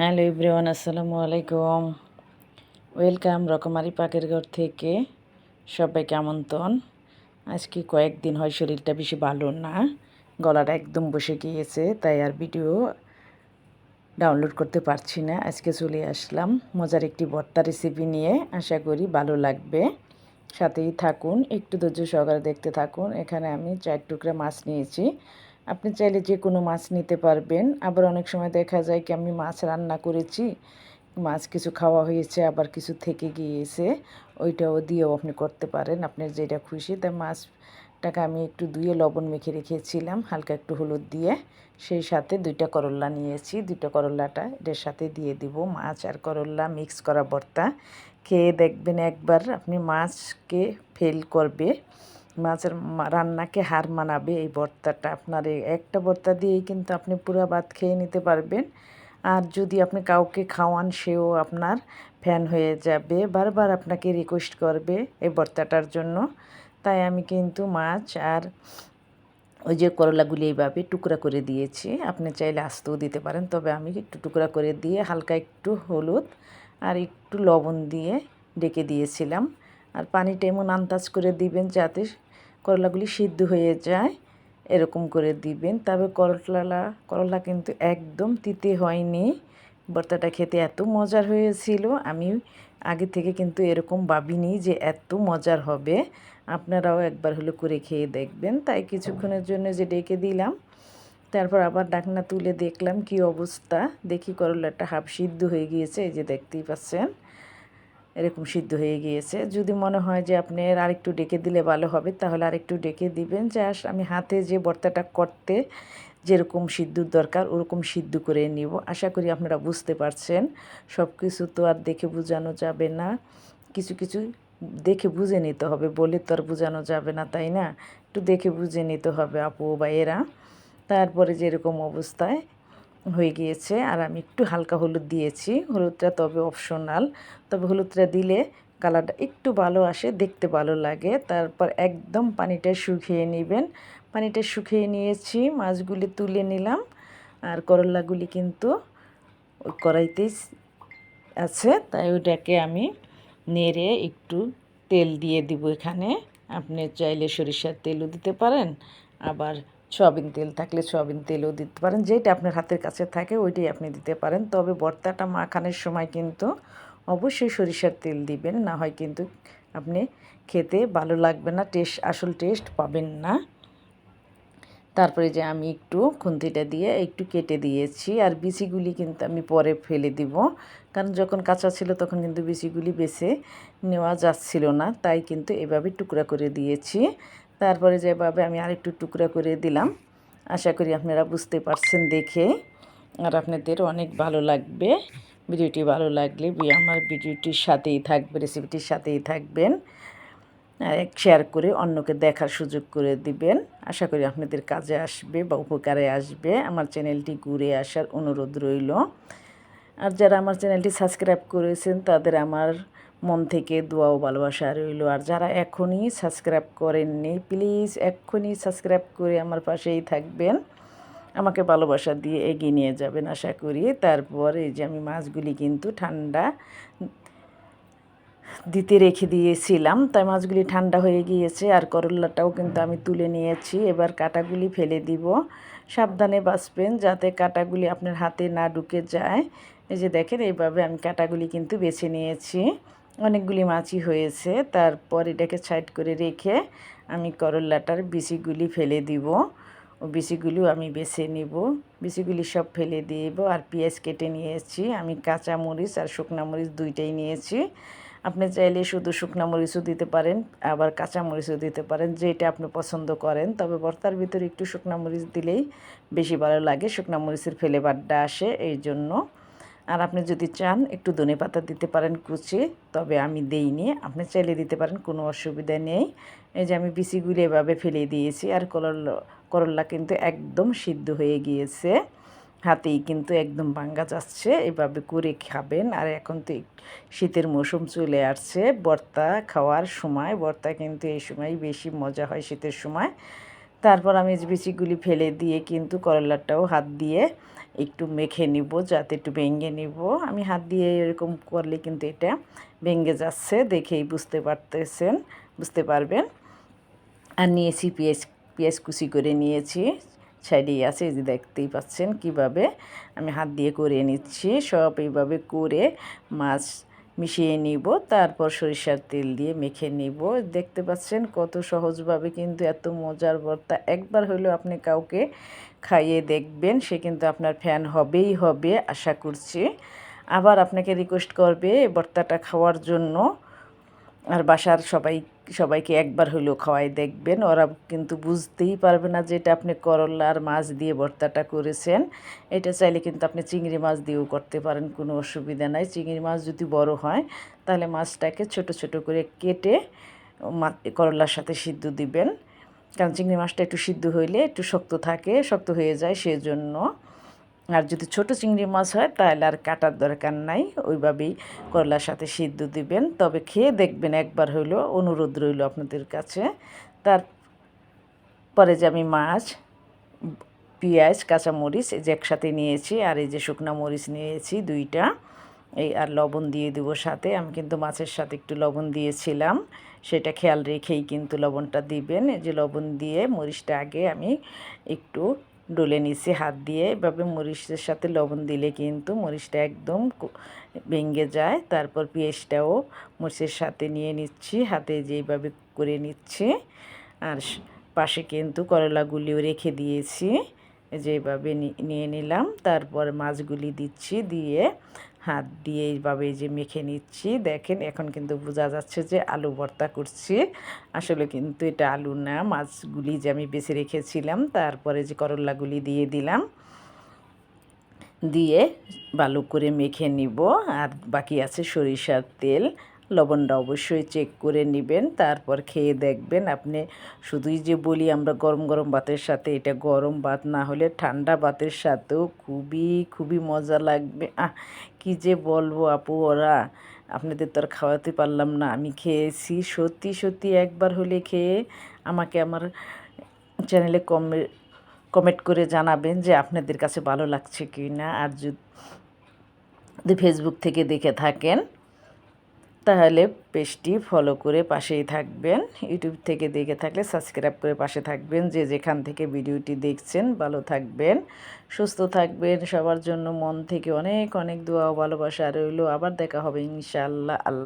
Hello everyone আসসালামু আলাইকুম। Welcome রকমারি পাকের ঘর থেকে। সবাইকে আমন্ত্রণ আজকে কয়েকদিন হয় শরীরটা বেশি ভালো না, গলাটা একদম বসে গিয়েছে, তাই আর ভিডিও ডাউনলোড করতে পারছি না। আজকে চলে আসলাম মজার একটি ভর্তা রেসিপি নিয়ে, আশা করি ভালো লাগবে। সাথেই থাকুন, একটু ধৈর্য সহকারে দেখতে থাকুন। এখানে আমি চার টুকরা মাছ নিয়েছি। আপনি চাইলে যে কোনো মাছ নিতে পারবেন। আবার অনেক সময় দেখা যায় কি, আমি মাছ রান্না করেছি, মাছ কিছু খাওয়া হয়েছে, আবার কিছু থেকে গিয়েছে, ওইটাও দিয়েও আপনি করতে পারেন। আপনার যেটা খুশি তাই মাছটাকে আমি একটু ধুয়ে লবণ মেখে রেখেছিলাম, হালকা একটু হলুদ দিয়ে। সেই সাথে দুইটা করল্লা নিয়েছি, দুইটা করল্লাটা এটার সাথে দিয়ে দিব মাছ আর করল্লা মিক্স করা ভর্তা। খেয়ে দেখবেন একবার, আপনি মাছকে ফেল করবে। মাছের রান্নাকে হার মানাবে এই ভর্তাটা। আপনার এই একটা ভর্তা দিয়েই কিন্তু আপনি পুরো ভাত খেয়ে নিতে পারবেন। আর যদি আপনি কাউকে খাওয়ান, সেও আপনার ফ্যান হয়ে যাবে। বারবার আপনাকে রিকোয়েস্ট করবে এই ভর্তাটার জন্য। তাই আমি কিন্তু মাছ আর ওই যে করলাগুলি এইভাবে টুকরা করে দিয়েছি। আপনি চাইলে আস্তেও দিতে পারেন, তবে আমি একটু টুকরা করে দিয়ে হালকা একটু হলুদ আর একটু লবণ দিয়ে ডেকে দিয়েছিলাম। আর পানিটা এমন আন্দাজ করে দিবেন যাতে করলাগুলি সিদ্ধ হয়ে যায়, এরকম করে দিবেন। তবে করলা করলা কিন্তু একদম তিতে হয়নি। ভর্তাটা খেতে এত মজার হয়েছিল। আমি আগে থেকে কিন্তু এরকম ভাবিনি যে এত মজার হবে। আপনারাও একবার হলো করে খেয়ে দেখবেন। তাই কিছুক্ষণের জন্য যে ডেকে দিলাম, তারপর আবার ডাকনা তুলে দেখলাম কি অবস্থা। দেখি করলাটা হাফ সিদ্ধ হয়ে গিয়েছে, এই যে দেখতেই পাচ্ছেন। এরকম সিদ্ধ হয়ে গিয়েছে। যদি মনে হয় যে আপনার আরেকটু ডেকে দিলে ভালো হবে, তাহলে আরেকটু ডেকে দিবেন। যে আমি হাতে যে ভর্তাটা করতে যেরকম সিদ্ধর দরকার, ওরকম সিদ্ধ করে নিব। আশা করি আপনারা বুঝতে পারছেন। সব কিছু তো আর দেখে বোঝানো যাবে না। কিছু কিছু দেখে বুঝে নিতে হবে, বলে তো আর বোঝানো যাবে না, তাই না? একটু দেখে বুঝে নিতে হবে আপু বা এরা। তারপরে যেরকম অবস্থায় হয়ে গিয়েছে আর আমি একটু হালকা হলুদ দিয়েছি। হলুদটা তবে অপশনাল তবে হলুদটা দিলে কালারটা একটু ভালো আসে, দেখতে ভালো লাগে। তারপর একদম পানিটা শুকিয়ে নেবেন। পানিটা শুকিয়ে নিয়েছি, মাছগুলি তুলে নিলাম। আর করলাগুলি কিন্তু ওই কড়াইতেই আছে। তাই ওটাকে আমি নেড়ে একটু তেল দিয়ে দিব এখানে। আপনি চাইলে সরিষার তেলও দিতে পারেন। আবার সয়াবিন তেল থাকলে সয়াবিন তেলও দিতে পারেন। যেটা আপনার হাতের কাছে থাকে, ওইটাই আপনি দিতে পারেন। তবে ভর্তাটা মাখানোর সময় কিন্তু অবশ্যই সরিষার তেল দিবেন। না হয় কিন্তু আপনি খেতে ভালো লাগবে না টেস্ট আসল টেস্ট পাবেন না। তারপরে যে আমি একটু খুন্তিটা দিয়ে একটু কেটে দিয়েছি। আর বিচিগুলি কিন্তু আমি পরে ফেলে দিব। কারণ যখন কাঁচা ছিল তখন কিন্তু বিচিগুলি বেছে নেওয়া যাচ্ছিল না। তাই কিন্তু এভাবে টুকরা করে দিয়েছি। তারপরে যেভাবে আমি আরেকটু টুকরা করে দিলাম, আশা করি আপনারা বুঝতে পারছেন দেখে। আর আপনাদের অনেক ভালো লাগবে, ভিডিওটি ভালো লাগলে আমার ভিডিওটির সাথেই থাকবে রেসিপিটির সাথেই থাকবেন। শেয়ার করে অন্যকে দেখার সুযোগ করে দিবেন। আশা করি আপনাদের কাজে আসবে বা উপকারে আসবে। আমার চ্যানেলটি ঘুরে আসার অনুরোধ রইল। আর যারা আমার চ্যানেলটি সাবস্ক্রাইব করেছেন, তাদের আমার মন থেকে দোয়া ও ভালোবাসা রইল। আর যারা এখনই সাবস্ক্রাইব করেননি প্লিজ এক্ষুনি সাবস্ক্রাইব করে আমার পাশেই থাকবেন। আমাকে ভালোবাসা দিয়ে এগিয়ে নিয়ে যাবেন আশা করি। তারপর এই যে আমি মাছগুলি কিন্তু ঠান্ডা দিতে রেখে দিয়েছিলাম, তাই মাছগুলি ঠান্ডা হয়ে গিয়েছে। আর করল্লাটাও কিন্তু আমি তুলে নিয়েছি। এবার কাটাগুলি ফেলে দিব। সাবধানে বাঁচবেন যাতে কাটাগুলি আপনার হাতে না ঢুকে যায়। এই যে দেখেন, এইভাবে আমি কাটাগুলি কিন্তু বেছে নিয়েছি। অনেকগুলি মাছি হয়েছে। তারপর এটাকে সাইড করে রেখে আমি করল্লাটার বিচিগুলি ফেলে দিব। ও বিচিগুলিও আমি বেছে নিব। বিচিগুলি সব ফেলে দিব আর পেঁয়াজ কেটে নিয়েছি। আমি কাঁচা মরিচ আর শুকনা মরিচ দুইটাই নিয়েছি। আপনি চাইলে শুধু শুকনা মরিচও দিতে পারেন, আবার কাঁচা মরিচও দিতে পারেন, যেটা আপনি পছন্দ করেন। তবে ভর্তার ভিতরে একটু শুকনা মরিচ দিলেই বেশি ভালো লাগে। শুকনা মরিচের ফেলে ফ্লেভারটা আসে এই জন্য। আর আপনি যদি চান একটু ধনে পাতা দিতে পারেন কুচি, তবে আমি দেইনি। আপনি চাইলে দিতে পারেন, কোনো অসুবিধা নেই। এই যে আমি বিচিগুলি এভাবে ফেলে দিয়েছি, আর করল্লা করল্লা কিন্তু একদম সিদ্ধ হয়ে গিয়েছে। হাতেই কিন্তু একদম ভাঙ্গা যাচ্ছে, এভাবে করে খাবেন। আর এখন তো শীতের মৌসুম চলে আসছে বর্তা খাওয়ার সময় বর্তা কিন্তু এই সময় বেশি মজা হয় শীতের সময়। তারপর আমি বিচিগুলি ফেলে দিয়ে কিন্তু করলাটাও হাত দিয়ে একটু মেখে নিব, যাতে একটু ভেঙে নিব। আমি হাত দিয়ে এরকম করলে কিন্তু এটা ভেঙে যাচ্ছে, দেখেই বুঝতে পারতেছেন, বুঝতে পারবেন। আর নিয়েছি পেঁয়াজ পেঁয়াজ কুচি করে নিয়েছি সাইডেই আছে যে দেখতেই পাচ্ছেন কীভাবে আমি হাত দিয়ে করে নিচ্ছি। সব এইভাবে করে মাছ মিশিয়ে নিব, তারপর সরিষার তেল দিয়ে মেখে নিব। দেখতে পাচ্ছেন কত সহজভাবে কিন্তু এত মজার ভর্তা। একবার হলেও আপনি কাউকে খাইয়ে দেখবেন, সে কিন্তু আপনার ফ্যান হবেই হবে, আশা করছি। আবার আপনাকে রিকোয়েস্ট করবে ভর্তাটা খাওয়ার জন্য। আর বাসার সবাই, সবাইকে একবার হলেও খাওয়াই দেখবেন। ওরা কিন্তু বুঝতেই পারবে না যে এটা আপনি করলা আর মাছ দিয়ে ভর্তাটা করেছেন। এটা চাইলে কিন্তু আপনি চিংড়ি মাছ দিয়েও করতে পারেন, কোনো অসুবিধা নাই। চিংড়ি মাছ যদি বড় হয়, তাহলে মাছটাকে ছোট ছোট করে কেটে করলার সাথে সিদ্ধ দিবেন। কারণ চিংড়ি মাছটা একটু সিদ্ধ হইলে একটু শক্ত থাকে, শক্ত হয়ে যায়, সেজন্য আর যদি ছোট চিংড়ি মাছ হয়, তাহলে আর কাটার দরকার নাই। ওইভাবেই করলার সাথে সিদ্ধ দিবেন। তবে খেয়ে দেখবেন একবার হইল, অনুরোধ রইল আপনাদের কাছে। তারপরে যে আমি মাছ, পেঁয়াজ, কাঁচামরিচ, এই যে একসাথে নিয়েছি, আর এই যে শুকনো মরিচ নিয়েছি দুইটা, এই আর লবণ দিয়ে দেবো সাথে। আমি কিন্তু মাছের সাথে একটু লবণ দিয়েছিলাম, সেটা খেয়াল রেখেই কিন্তু লবণটা দিবেন। এই যে লবণ দিয়ে মরিচটা আগে আমি একটু ডলে নিছি হাত দিয়ে। এভাবে মরিচের সাথে লবণ দিলে কিন্তু মরিচটা একদম ভেঙে যায়। তারপর পেঁয়াজটাও মরিচের সাথে নিয়ে নিচ্ছি, হাতে যেভাবে করে নিচ্ছি। আর পাশে কিন্তু করলাগুলিও রেখে দিয়েছি। যেভাবে নিয়ে নিলাম। তারপর মাছগুলি দিচ্ছি দিয়ে হাত দিয়ে এইভাবে যে মেখে নিচ্ছি। দেখেন, এখন কিন্তু বোঝা যাচ্ছে যে আলু ভর্তা করছি। আসলে কিন্তু এটা আলু না, মাছগুলি যে আমি বেছে রেখেছিলাম, তারপরে যে করল্লাগুলি দিয়ে দিলাম, দিয়ে ভালো করে মেখে নিব। আর বাকি আছে সরিষার তেল। লবণটা অবশ্যই চেক করে নেবেন, তারপর খেয়ে দেখবেন। আপনি শুধুই যে বলি আমরা গরম গরম ভাতের সাথে, এটা গরম ভাত না হলে ঠান্ডা ভাতের সাথেও খুবই খুবই মজা লাগবে। আহ, কী যে বলব আপু ওরা, আপনাদের তো আর খাওয়াতে পারলাম না। আমি খেয়েছি সত্যি সত্যি একবার হলে খেয়ে আমাকে আমার চ্যানেলে কমে কমেন্ট করে জানাবেন যে আপনাদের কাছে ভালো লাগছে কি না আর যদি ফেসবুক থেকে দেখে থাকেন তাহলে পেজটি ফলো করে পাশেই থাকবেন। ইউটিউব থেকে দেখে থাকলে সাবস্ক্রাইব করে পাশে থাকবেন। যে যেখান থেকে ভিডিওটি দেখছেন, ভালো থাকবেন, সুস্থ থাকবেন। সবার জন্য মন থেকে অনেক অনেক দোয়া ভালোবাসা রইল। আবার দেখা হবে ইনশাআল্লাহ। আল্লাহ